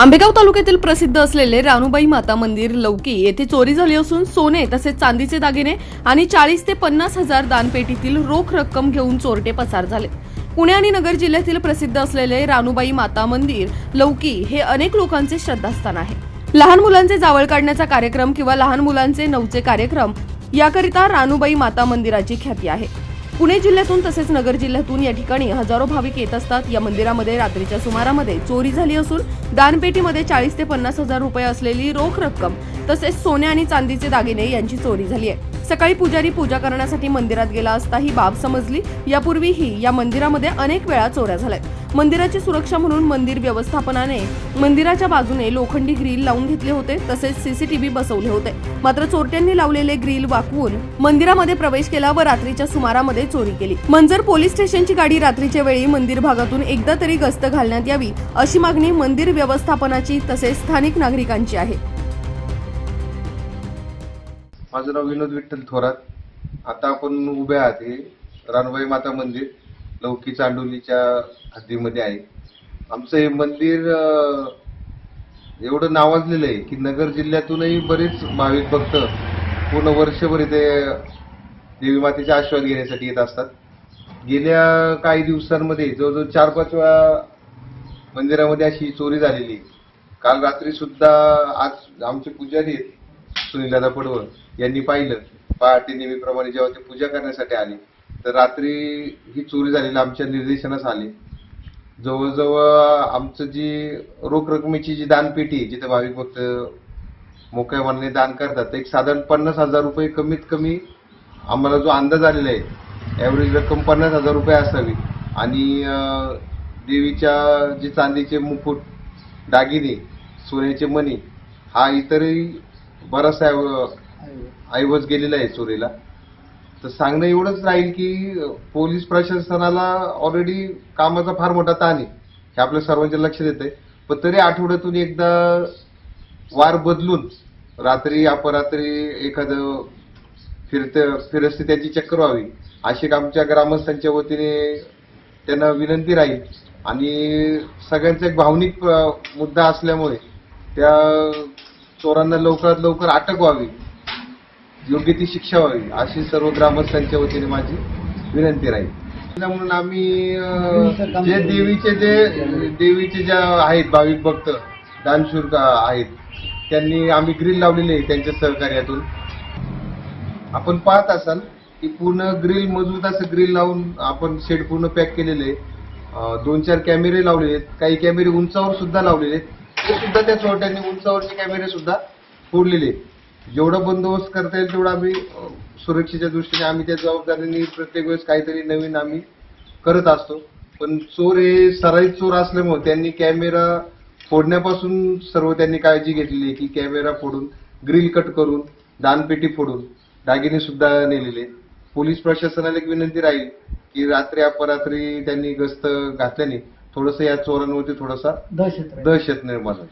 आंबेगाव तालुक्यातील प्रसिद्ध असलेले रानुबाई माता मंदिर लौकी येथे चोरी झाली असून सोने तसेच चांदीचे दागिने आणि चाळीस ते पन्नास हजार दानपेटीतील रोख रक्कम घेऊन चोरटे पसार झाले. पुणे आणि नगर जिल्ह्यातील प्रसिद्ध असलेले रानुबाई माता मंदिर लौकी हे अनेक लोकांचे श्रद्धास्थान आहे. लहान मुलांचे जावळ काढण्याचा कार्यक्रम किंवा लहान मुलांचे नवचे कार्यक्रम याकरिता रानुबाई माता मंदिराची ख्याती आहे. पुणे जिल्ह्यातून तसेच नगर जिल्ह्यातून या ठिकाणी हजारो भाविक येत असतात. या मंदिरामध्ये रात्रीच्या सुमारामध्ये चोरी झाली असून दानपेटीमध्ये चाळीस ते पन्नास हजार रुपये असलेली रोख रक्कम तसेच सोने आणि चांदीचे दागिने यांची चोरी झाली आहे. सकाळी पुजारी पूजा करण्यासाठी मंदिरात गेला असता ही बाब समजली. यापूर्वीही या मंदिरामध्ये अनेक वेळा चोऱ्या झाल्यात. मंदिराची सुरक्षा म्हणून मंदिर व्यवस्थापनाने मंदिराच्या बाजूने लोखंडी ग्रिल लावून घेतले होते तसेच सीसीटीव्ही बसवले होते. मात्र चोरट्यांनी लावलेले ग्रिल वाकवून मंदिरामध्ये प्रवेश केला व रात्रीच्या सुमारामध्ये चोरी केली. मंजर पोलीस स्टेशनची गाडी रात्रीच्या वेळी मंदिर भागातून एकदा तरी गस्त घालण्यात यावी अशी मागणी मंदिर व्यवस्थापनाची तसेच स्थानिक नागरिकांची आहे. माझं नाव विनोद विठ्ठल थोरात. आता आपण उभे आहात हे रानबाई माता मंदिर लौकी चांडोलीच्या हद्दीमध्ये आहे. आमचं हे मंदिर एवढं नावाजलेलं आहे की नगर जिल्ह्यातूनही बरेच भाविक भक्त पूर्ण वर्षभर इथे देवी मातेचे आशीर्वाद घेण्यासाठी येत असतात. गेल्या काही दिवसांमध्ये जवळजवळ चार पाच वेळा मंदिरामध्ये अशी चोरी झालेली आहे. काल रात्री सुद्धा आज आमचे पुजारी आहेत. सुनील दादा पडवळ यांनी पाहिलं. पहाटे नेहमीप्रमाणे जेव्हा ते पूजा करण्यासाठी आले तर रात्री ही चोरी झालेली आमच्या निर्देशनास आले. जवळजवळ आमचं जी रोख रकमेची जी दानपेटी आहे, जिथे भाविक भक्त मोकळ्या मनाने दान करतात एक साधारण पन्नास हजार रुपये कमीत कमी आम्हाला जो अंदाज आलेला आहे ॲव्हरेज रक्कम पन्नास हजार रुपये असावी. आणि देवीच्या जे चांदीचे मुकुट दागिने सोन्याचे मणी हा इतरही बराचसा ऐव- ऐवज गेलेला आहे चोरीला. तर सांगणं एवढंच राहील की पोलीस प्रशासनाला ऑलरेडी कामाचा फार मोठा ताण आहे. हे आपल्या सर्वांच्या लक्षात येत आहे पण तरी आठवड्यातून एकदा वार बदलून रात्री अपरात्री एखादं फिरत फिरस्ती त्याची चक्कर व्हावी अशी आमच्या ग्रामस्थांच्या वतीने त्यांना विनंती राहील. आणि सगळ्यांचा एक भावनिक मुद्दा असल्यामुळे त्या चोरांना लवकरात लवकर अटक व्हावी. योग्य ती शिक्षा व्हावी अशी सर्व ग्रामस्थांच्या वतीने माझी विनंती राहील. म्हणून आम्ही जे देवीचे जे देवीचे ज्या आहेत भाविक भक्त दानशूर आहेत त्यांनी आम्ही ग्रिल लावलेली आहे त्यांच्या सहकार्यातून. आपण पाहत असाल की पूर्ण ग्रिल मजबूत असं ग्रिल लावून आपण शेड पूर्ण पॅक केलेले आहे. दोन चार कॅमेरे लावलेले आहेत. काही कॅमेरे उंचावर सुद्धा लावलेले आहेत. ते सुद्धा त्या चोरट्यांनी उंचावरचे कॅमेरे सुद्धा फोडलेले आहेत जेवढा बंदोबस्त करता येईल तेवढा आम्ही सुरक्षेच्या दृष्टीने आम्ही त्या जबाबदारीने प्रत्येक वेळेस काहीतरी नवीन आम्ही करत असतो. पण चोर हे सराईत चोर असल्यामुळे त्यांनी कॅमेरा फोडण्यापासून सर्व त्यांनी काळजी घेतलेली आहे की कॅमेरा फोडून ग्रिल कट करून दानपेटी फोडून दागिने सुद्धा नेलेले पोलीस प्रशासनाला एक विनंती राहील की रात्री अपरात्री त्यांनी गस्त घातल्याने थोडस या चोरांवरती थोडासा दहशत. दहशत निर्माण होईल